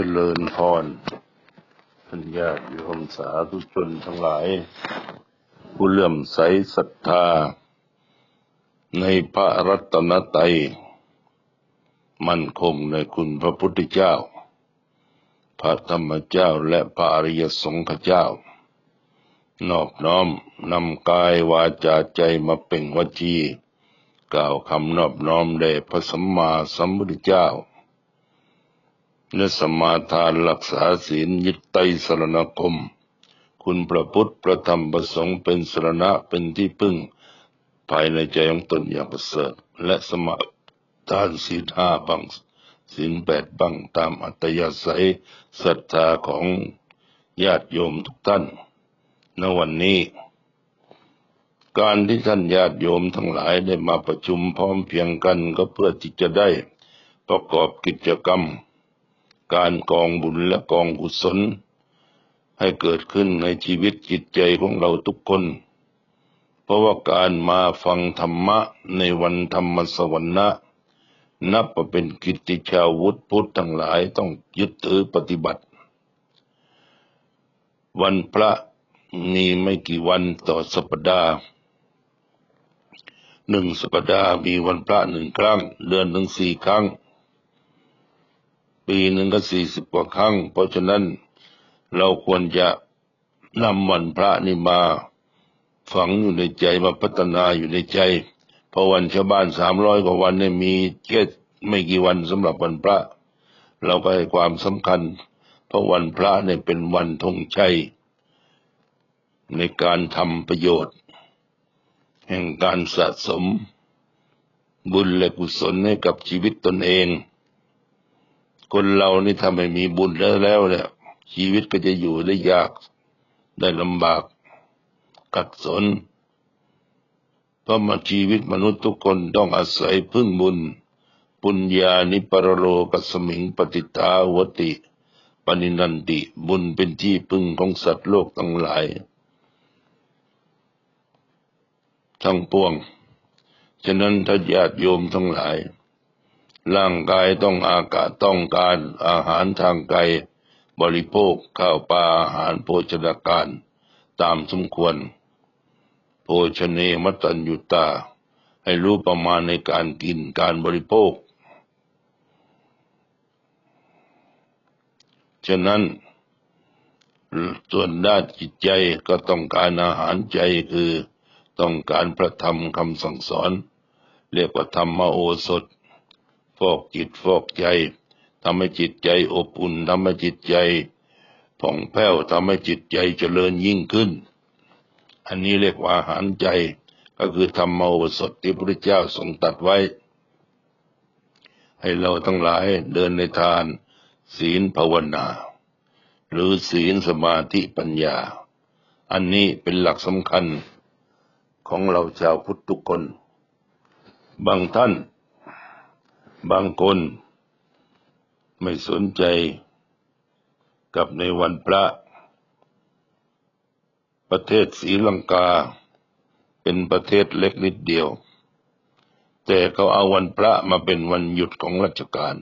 จริญพรท่านญาติโยมสาธุชนทั้งหลาย ผู้เลื่อมใสศรัทธา ในพระรัตนตรัย มั่นคงในคุณพระพุทธเจ้า พระธรรมเจ้าและพระอริยสงฆ์เจ้า นอบน้อมนำกายวาจาใจมาเป็นวจี กล่าวคำนอบน้อมแด่พระสัมมาสัมพุทธเจ้า และสมาทานรักษาศีลยึดไตสรณคม คุณพระพุทธพระธรรมประสงค์เป็นสรณะเป็นที่พึ่ง ภายในใจของตนอย่างประเสริฐและสมาทานศีลห้าบังศีลแปดบังตามอัตยาศัยศรัทธาของญาติโยมทุกท่านในวันนี้ การที่ท่านญาติโยมทั้งหลายได้มาประชุมพร้อมเพียงกันก็เพื่อที่จะได้ประกอบกิจกรรม การกองบุญและกองกุศล ให้เกิดขึ้นในชีวิตจิตใจของเราทุกคน เพราะว่าการมาฟังธรรมะในวันธรรมสวรรค์นับว่าเป็นกิตติชาวุธพุทธทั้งหลายต้องยึดถือปฏิบัติ วันพระมีไม่กี่วันต่อสัปดาห์หนึ่งสัปดาห์มีวันพระหนึ่งครั้ง เดือนถึงสี่ครั้ง ปีหนึ่งก็สี่สิบกว่าครั้ง เพราะฉะนั้นเราควรจะนำวันพระนี่มา ฝังอยู่ในใจมาพัฒนาอยู่ในใจ เพราะวันชาวบ้านสามร้อยกว่าวันเนี่ยมีแค่ไม่กี่วันสำหรับวันพระ เราก็ให้ความสำคัญ เพราะวันพระเนี่ยเป็นวันธงชัยในการทำประโยชน์ แห่งการสะสม บุญและกุศลให้กับชีวิตตนเอง คนเรานี่ถ้าไม่มีบุญแล้วแล้วเนี่ยชีวิตก็จะอยู่ได้ยากได้ลำบากกัดสน เพราะมาชีวิตมนุษย์ทุกคนต้องอาศัยพึ่งบุญ ปุญญานิปรโลกัสมิงปฏิตาวติปณินันติบุญเป็นที่พึ่งของสัตว์โลกทั้งหลาย ทั้งปวง ฉะนั้นถ้าญาติโยมทั้งหลาย ร่างกายต้องอากาศต้องการอาหารทางกายบริโภคข้าวปลาอาหารโภชนาการตามสมควร โภชเนมัตัญยุตา ให้รู้ประมาณในการกินการบริโภค ฉะนั้น ส่วนด้านจิตใจก็ต้องการอาหารใจคือต้องการพระธรรมคำสั่งสอน เรียกว่าธรรมโอสถ ฟอกจิตฟอกใจทำให้จิตใจอบอุ่นทำให้จิตใจผ่องแผ้วทำให้จิตใจเจริญยิ่งขึ้น อันนี้เรียกว่าอาหารใจก็คือธรรมโอสถที่พระเจ้าทรงตัดไว้ ให้เราทั้งหลายเดินในทาน ศีลภาวนา หรือศีลสมาธิปัญญา อันนี้เป็นหลักสำคัญของเราชาวพุทธทุกคน บางท่าน บางคนไม่สนใจกับในวันพระ ประเทศศรีลังกา เป็นประเทศเล็กนิดเดียว แต่เขาเอาวันพระมาเป็นวันหยุดของราชการ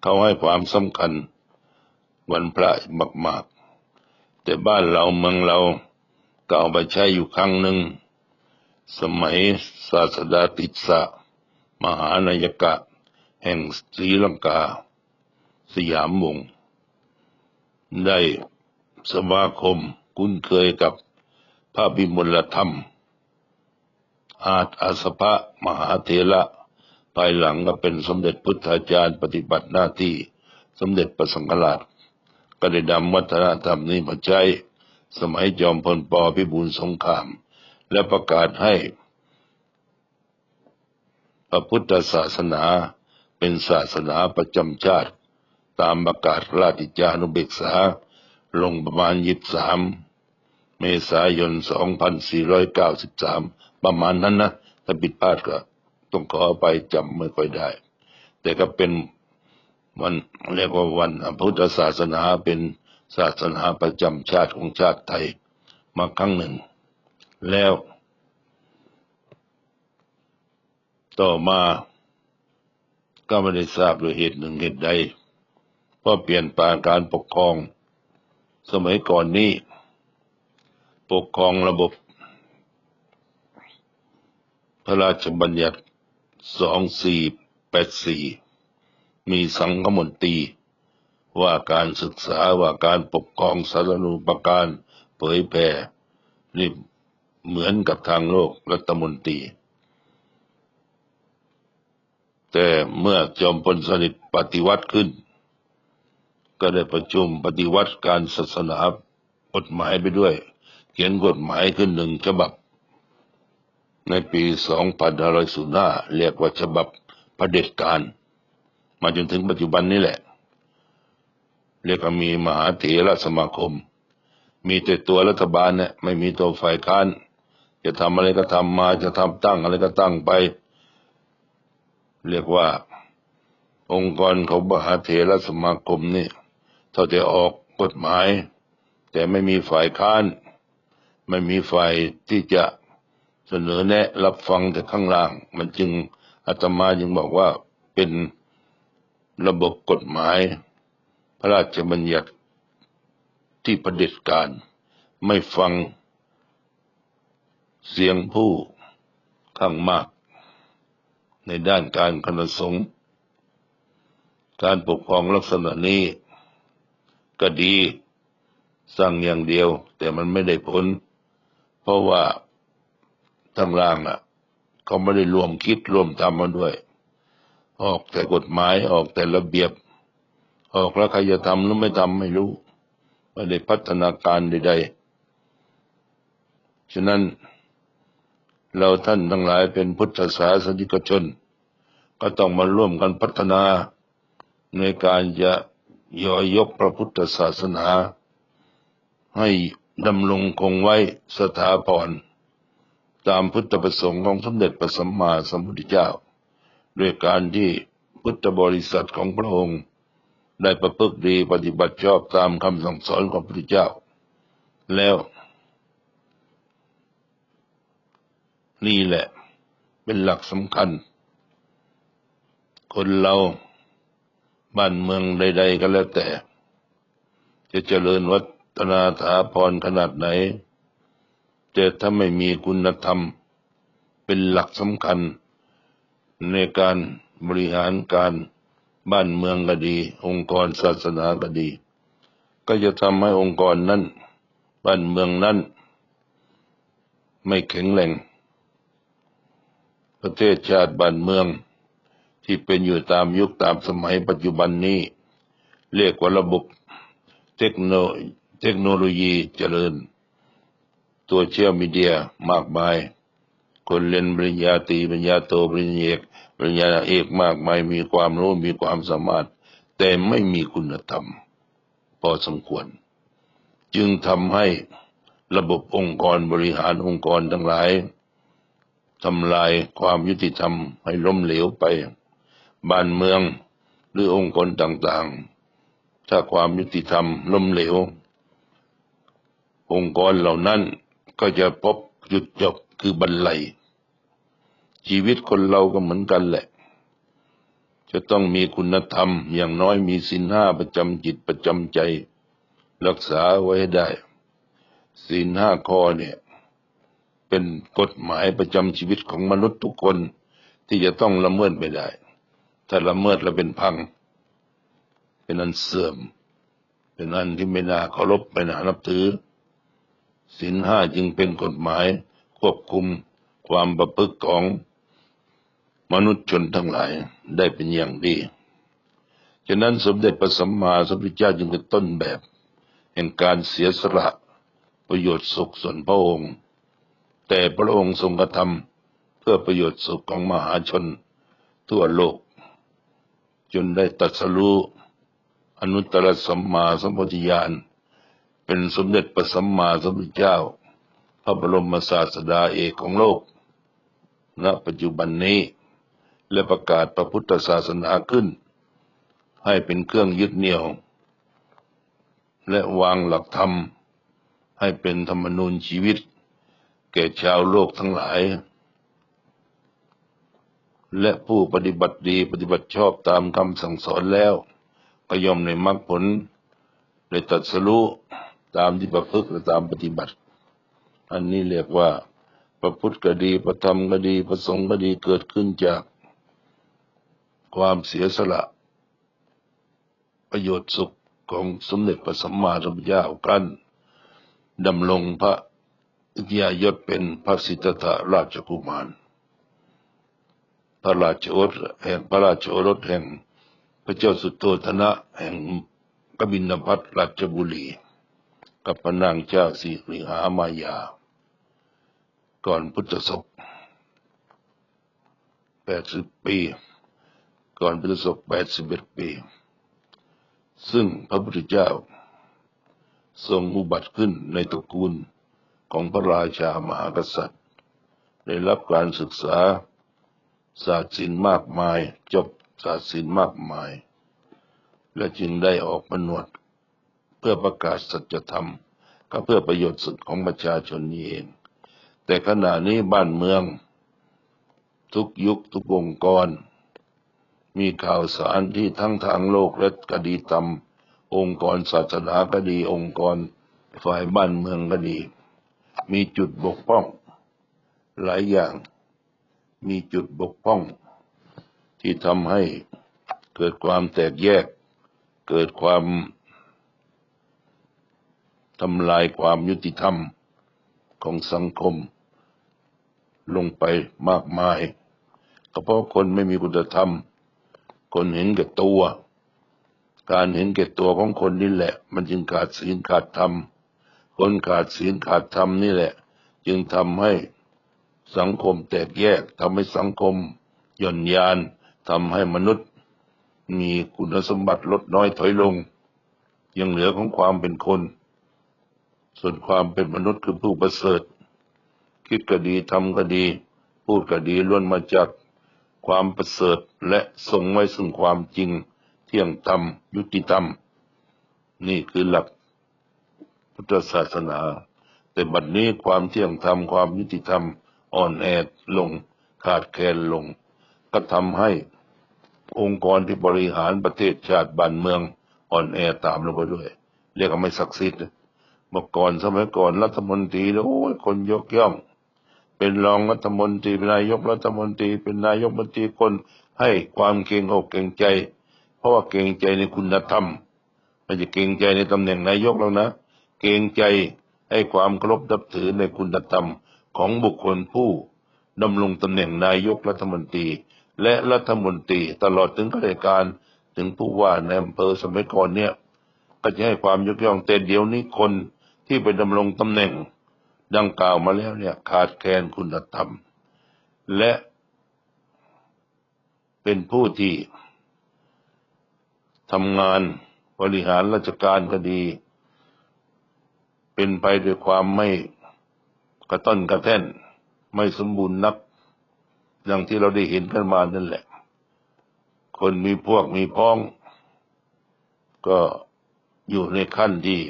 เขาให้ความสำคัญวันพระมากๆ แต่บ้านเราเมืองเราเก็เอาไปใช้อยู่ครั้งหนึ่ง สมัยศาสดาติสะ มหานายกะ แห่งศรีลังกา สยามวงศ์ได้สมาคมคุ้นเคยกับพระบิมลธรรม อาจอาสภะมหาเถระภายหลังก็เป็นสมเด็จพุทธาจารย์ปฏิบัติหน้าที่สมเด็จประสังฆราชก็ได้นำวัฒนธรรมนี้มาใช้สมัยจอมพลปพิบูลสงคราม และประกาศให้ ระพุทธศาสนาเป็นศาสนาประจำชาติ ตามประกาศราชจานุเบกษา ลงประมาณยิบสามเมษายน2493ประมาณนั้นนะ ถ้าผิดพลาดก็ต้องขอไปจำไม่ค่อยได้ แต่ก็เป็นวันเรียกว่าวันพุทธศาสนาเป็นศาสนาประจำชาติของชาติไทยมาครั้งหนึ่ง แล้ว ต่อมาก็ไม่ได้ทราบด้วยเหตุหนึ่งเหตุใดเพราะเปลี่ยนแปลงการปกครอง สมัยก่อนนี้ ปกครองระบบ พระราชบัญญัติ2484มีสังคมนตรีว่าการศึกษาว่าการปกครองสาธารณูปการเผยแผ่นี่เหมือนกับทางโลกรัฐมนตรี แต่เมื่อจอมพลสฤษดิ์ปฏิวัติขึ้น ก็ได้ประชุมปฏิวัติการศาสนากฎหมายไปด้วย เขียนกฎหมายขึ้นหนึ่งฉบับ ในปี2505เรียกว่าฉบับประเด็จการ มาจนถึงปัจจุบันนี้แหละ เรียกว่ามีมหาเถรสมาคม มีแต่ตัวรัฐบาลเนี่ยไม่มีตัวฝ่ายค้าน จะทำอะไรก็ทำมาจะทำตั้งอะไรก็ตั้งไป เรียกว่า องค์กรของมหาเถรสมาคมนี่เท่าจะออกกฎหมาย แต่ไม่มีฝ่ายค้าน ไม่มีฝ่ายที่จะเสนอแนะรับฟังจากข้างล่าง มันจึงอาตมาจึงบอกว่าเป็นระบบกฎหมาย พระราชบัญญัติที่ประเด็จการไม่ฟังเสียงผู้ข้างมาก ในด้านการคณะสงฆ์การปกครองลักษณะนี้ก็ดีสั่งอย่างเดียว แต่มันไม่ได้ผล เพราะว่าทางล่างอะเขาไม่ได้รวมคิดรวมทำมาด้วย ออกแต่กฎหมายออกแต่ระเบียบ ออกแล้วใครจะทำหรือไม่ทำไม่รู้ไม่ได้พัฒนาการใดๆฉะนั้น เราท่านทั้งหลายเป็นพุทธศาสนิกชน ก็ต้องมาร่วมกันพัฒนาในการจะย่อยกพระพุทธศาสนา ให้ดำรงคงไว้สถาพรตามพุทธประสงค์ของสมเด็จพระสัมมาสัมพุทธเจ้า ด้วยการที่พุทธบริษัทของพระองค์ได้ประพฤติดีปฏิบัติชอบตามคำสั่งสอนของพระพุทธเจ้า แล้ว นี่แหละ เป็นหลักสำคัญ คนเราบ้านเมืองใด ๆ ก็แล้วแต่ จะเจริญวัฒนาถาพรขนาดไหน แต่ถ้าไม่มีคุณธรรม เป็นหลักสำคัญ ในการบริหารการบ้านเมืองก็ดี องค์กรศาสนาก็ดี ก็จะทำให้องค์กรนั้น บ้านเมืองนั้น ไม่แข็งแรง ประเทศชาติบ้านเมือง ที่เป็นอยู่ตามยุคตามสมัยปัจจุบันนี้ เรียกว่าระบบเทคโนเทคโนโลยีเจริญ ตัวเชื่อมีเดียมากมาย คนเรียนปริญญาตรีปริญญาโทปริญญาเอกปริญญาเอกมากมายมีความรู้มีความสามารถ แต่ไม่มีคุณธรรม พอสมควร จึงทำให้ระบบองค์กรบริหารองค์กรทั้งหลาย ทำลายความยุติธรรมให้ล้มเหลวไป บ้านเมืองหรือองค์กรต่างๆ ถ้าความยุติธรรมล้มเหลว องค์กรเหล่านั้นก็จะพบจุดจบคือบรรลัยชีวิตคนเราก็เหมือนกันแหละ จะต้องมีคุณธรรมอย่างน้อยมีสินห้าประจำจิตประจำใจ รักษาไว้ได้สินห้าข้อเนี่ย เป็นกฎหมายประจำชีวิตของมนุษย์ทุกคนที่จะต้องละเมิดไม่ได้ ถ้าละเมิดแล้วเป็นพัง เป็นอันเสื่อม เป็นอันที่ไม่น่าเคารพไม่น่านับถือศีลห้าจึงเป็นกฎหมายควบคุมความประพฤติของมนุษย์ชนทั้งหลายได้เป็นอย่างดี ฉะนั้นสมเด็จพระสัมมาสัมพุทธเจ้าจึงเป็นต้นแบบ แห่งการเสียสละประโยชน์สุขส่วนพระองค์ แต่พระองค์ทรงกระทำเพื่อประโยชน์สุขของมหาชนทั่วโลก จนได้ตัดสรู้อนุตตรสัมมาสัมพุทธญาณ เป็นสมเด็จพระสัมมาสัมพุทธเจ้า พระบรมศาสดาเอกของโลก ณ ปัจจุบันนี้ และประกาศพระพุทธศาสนาขึ้น ให้เป็นเครื่องยึดเหนี่ยว และวางหลักธรรม ให้เป็นธรรมนูญชีวิต แก่ชาวโลกทั้งหลาย และผู้ปฏิบัติดีปฏิบัติชอบตามคำสั่งสอนแล้ว ก็ย่อมในมรรคผลในตัดสรู้ตามที่ประพฤติและตามปฏิบัติ อันนี้เรียกว่าพระพุทธก็ดีพระธรรมก็ดีพระสงฆ์ก็ดีเกิดขึ้นจากความเสียสละ ประโยชน์สุขของสมเด็จพระสัมมาสัมพุทธเจ้ากันดำรงพระ อิทยายศเป็นพระสิทธัตถราชกุมาร พระราชโอรสแห่งพระราชโอรสแห่งพระเจ้าสุโธธนะแห่งกบินพัทราชบุรี กับพระนางเจ้าสิริหามายา ก่อนพุทธศกแปดสิบปี ก่อนพุทธศกแปดสิบเอ็ดปี ซึ่งพระพุทธเจ้า ทรงอุบัติขึ้นในตระกูล ของพระราชามหากษัตริย์ ได้รับการศึกษาศาสตร์ศิลป์มากมาย จบศาสตร์ศิลป์มากมาย และจึงได้ออกมาหนวด เพื่อประกาศสัจธรรม ก็เพื่อประโยชน์สุดของประชาชนนี้เอง แต่ขณะนี้บ้านเมือง ทุกยุคทุกองค์กร มีข่าวสารที่ทั้งทางโลกและคดีธรรมองค์กรศาสนาก็ดีองค์กรฝ่ายบ้านเมืองก็ดี มีจุดบกพร่อง หลายอย่างมีจุดบกพร่อง ที่ทำให้เกิดความแตกแยก เกิดความทำลายความยุติธรรมของสังคม ลงไปมากมายก็เพราะคนไม่มีคุณธรรม คนเห็นแก่ตัว การเห็นแก่ตัวของคนนี่แหละ มันจึงขาดศีลขาดธรรม คนขาดศีลขาดธรรมนี่แหละ จึงทำให้สังคมแตกแยกทำให้สังคมหย่อนยานทำให้มนุษย์ มีคุณสมบัติลดน้อยถอยลง ยังเหลือของความเป็นคน ส่วนความเป็นมนุษย์คือผู้ประเสริฐ คิดก็ดีทำก็ดี พูดก็ดีล้วนมาจากความประเสริฐและทรงไว้ซึ่งความจริง เที่ยงธรรมยุติธรรม นี่คือหลัก พุทธศาสนา แต่บัดนี้ความเที่ยงธรรมความยุติธรรมอ่อนแอลง ขาดแคลนลง ก็ทำให้องค์กรที่บริหารประเทศชาติบ้านเมืองอ่อนแอตามลงไปด้วย เรียกว่าไม่ศักดิ์สิทธิ์เมื่อก่อนสมัยก่อนรัฐมนตรีโอ้ยคนยกย่อง เป็นรองรัฐมนตรีเป็นนายกรัฐมนตรี เป็นนายกรัฐมนตรีคนให้ความเกรงอกเกรงใจ เพราะว่าเกรงใจในคุณธรรมไม่ใช่เกรงใจในตำแหน่งนายกแล้วนะ กรงใจให้ความเคารพนับถือในคุณธรรมของบุคคลผู้ดำรงตำแหน่งนายกรัฐมนตรี และรัฐมนตรีตลอดถึงข้าราชการถึงผู้ว่าในอำเภอสมัยก่อนเนี่ย ก็จะให้ความยกย่องแต่เดี๋ยวนี้คนที่ไปดำรงตำแหน่งดังกล่าวมาแล้วเนี่ยขาดแคลนคุณธรรม และเป็นผู้ที่ทำงานบริหารราชการก็ดี เป็นไปด้วยความไม่กระต้นกระแท่น ไม่สมบูรณ์นัก อย่างที่เราได้เห็นกันมานั่นแหละ คนมีพวกมีพ้อง ก็อยู่ในขั้นที่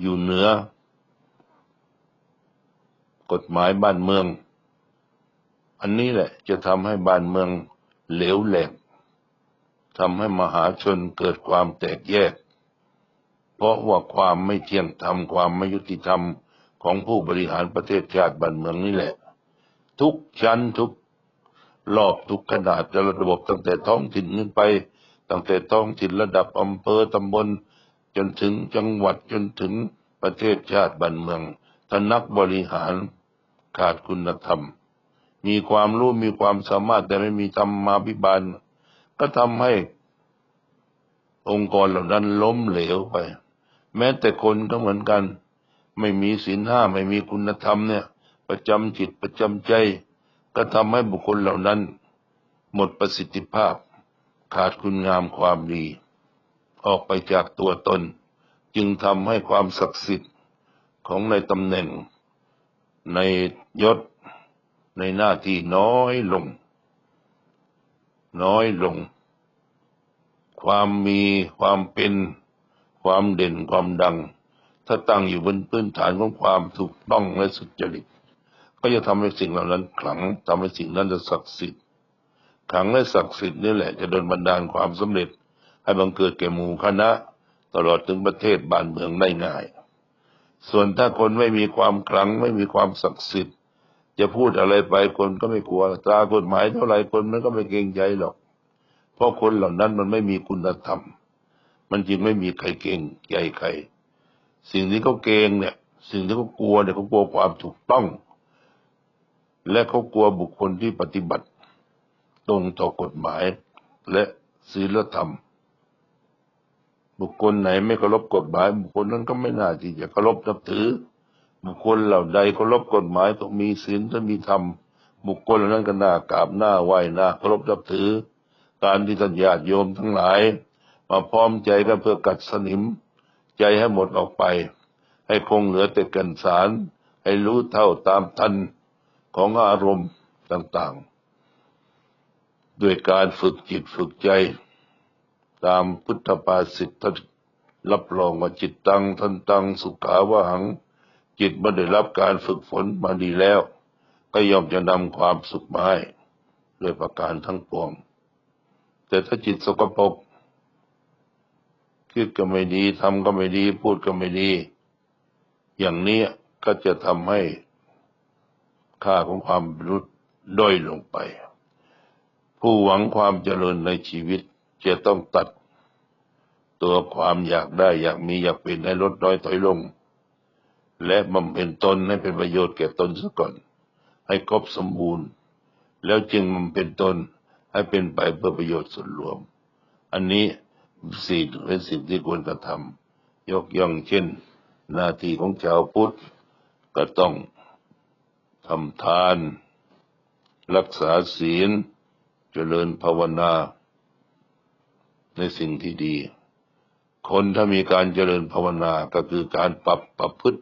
อยู่เหนือ กฎหมายบ้านเมือง อันนี้แหละจะทำให้บ้านเมืองเหลวแหลกทำให้มหาชนเกิดความแตกแยก เพราะว่าความไม่เที่ยงธรรมความไม่ยุติธรรมของผู้บริหารประเทศชาติบ้านเมืองนี่แหละ ทุกชั้นทุกรอบทุกขนาดจะระบบตั้งแต่ท้องถิ่นขึ้นไป ตั้งแต่ท้องถิ่นระดับอำเภอตำบล จนถึงจังหวัดจนถึงประเทศชาติบ้านเมืองถ้านักบริหารขาดคุณธรรม มีความรู้มีความสามารถแต่ไม่มีธรรมาภิบาล ก็ทำให้องค์กรเหล่านั้นล้มเหลวไป แม้แต่คนก็เหมือนกัน ไม่มีศีลห้าไม่มีคุณธรรมเนี่ย ประจำจิตประจำใจ ก็ทำให้บุคคลเหล่านั้น หมดประสิทธิภาพ ขาดคุณงามความดี ออกไปจากตัวตน จึงทำให้ความศักดิ์สิทธิ์ของในตำแหน่ง ในยศ ในหน้าที่น้อยลง น้อยลง ความมีความเป็น ความเด่นความดัง ถ้าตั้งอยู่บนพื้นฐานของความถูกต้องและสุจริต ก็จะทำให้สิ่งเหล่านั้นขลังทำให้สิ่งนั้นจะศักดิ์สิทธิ์ขลังและศักดิ์สิทธิ์นี่แหละจะโดนบันดาลความสำเร็จ ให้บังเกิดแก่หมู่คณะ ตลอดถึงประเทศบ้านเมืองได้ง่าย ส่วนถ้าคนไม่มีความขลังไม่มีความศักดิ์สิทธิ์จะพูดอะไรไปคนก็ไม่กลัวตรากฎหมายเท่าไหร่คนมันก็ไม่เกรงใจหรอก เพราะคนเหล่านั้นมันไม่มีคุณธรรม มันจึงไม่มีใครเกรงใจใคร สิ่งที่เขาเกรงเนี่ย สิ่งที่เขากลัวเนี่ยเขากลัวความถูกต้อง และเขากลัวบุคคลที่ปฏิบัติ ตรงต่อกฎหมาย และศีลธรรม บุคคลไหนไม่เคารพกฎหมาย บุคคลนั้นก็ไม่น่าที่จะเคารพนับถือ บุคคลเหล่าใดเคารพกฎหมายต้องมีศีลต้องมีธรรมบุคคลเหล่านั้นก็น่ากราบหน้าไหว้หน้าเคารพนับถือ การที่ท่านญาติโยมทั้งหลาย มาพร้อมใจกันเพื่อกัดสนิม ใจให้หมดออกไป ให้คงเหลือแต่กันสาร ให้รู้เท่าตามทันของอารมณ์ต่างๆ ด้วยการฝึกจิตฝึกใจ ตามพุทธภาษิตท่านรับรองว่าจิตตังทันตังสุขาวหัง จิตเมื่อได้รับการฝึกฝนมาดีแล้ว ก็ย่อมจะนำความสุขมาให้ด้วยประการทั้งปวง แต่ถ้าจิตสกปรก คิดก็ไม่ดีทำก็ไม่ดี พูดก็ไม่ดี อย่างนี้ก็จะทำให้ค่าของความรุดด้อยลงไป ผู้หวังความเจริญในชีวิตจะต้องตัด ตัวความอยากได้อยากมีอยากเป็นให้ลดน้อยถอยลง และบำเพ็ญตนให้เป็นประโยชน์แก่ตนซะก่อน ให้ครบสมบูรณ์ แล้วจึงบำเพ็ญตนให้เป็นไปเพื่อประโยชน์ส่วนรวม อันนี้ สิ่งเป็นสิ่งที่ควรกระทำยกย่องเช่น หน้าที่ของชาวพุทธก็ต้องทำทาน รักษาศีล เจริญภาวนา ในสิ่งที่ดี คนถ้ามีการเจริญภาวนาก็คือการปรับประพฤติ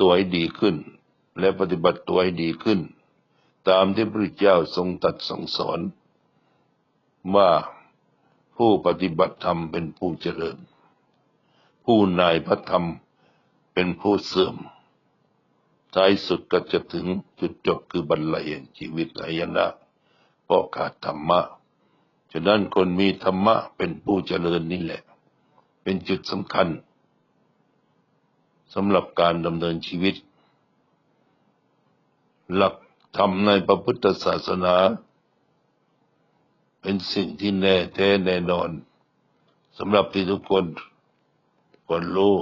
ตัวให้ดีขึ้น และปฏิบัติตัวให้ดีขึ้น ตามที่พระเจ้าทรงตัดสั่งสอนว่า ผู้ปฏิบัติธรรมเป็นผู้เจริญ ผู้นายพระธรรมเป็นผู้เสื่อม ท้ายสุดก็จะถึงจุดจบคือบรรลัยแห่งชีวิตไหยนะ เพราะขาดธรรมะ ฉะนั้นคนมีธรรมะเป็นผู้เจริญนี่แหละ เป็นจุดสำคัญสำหรับการดำเนินชีวิต หลักธรรมในพระพุทธศาสนา เป็นสิ่งที่แน่แท้แน่นอนสำหรับที่ทุกคนควรรู้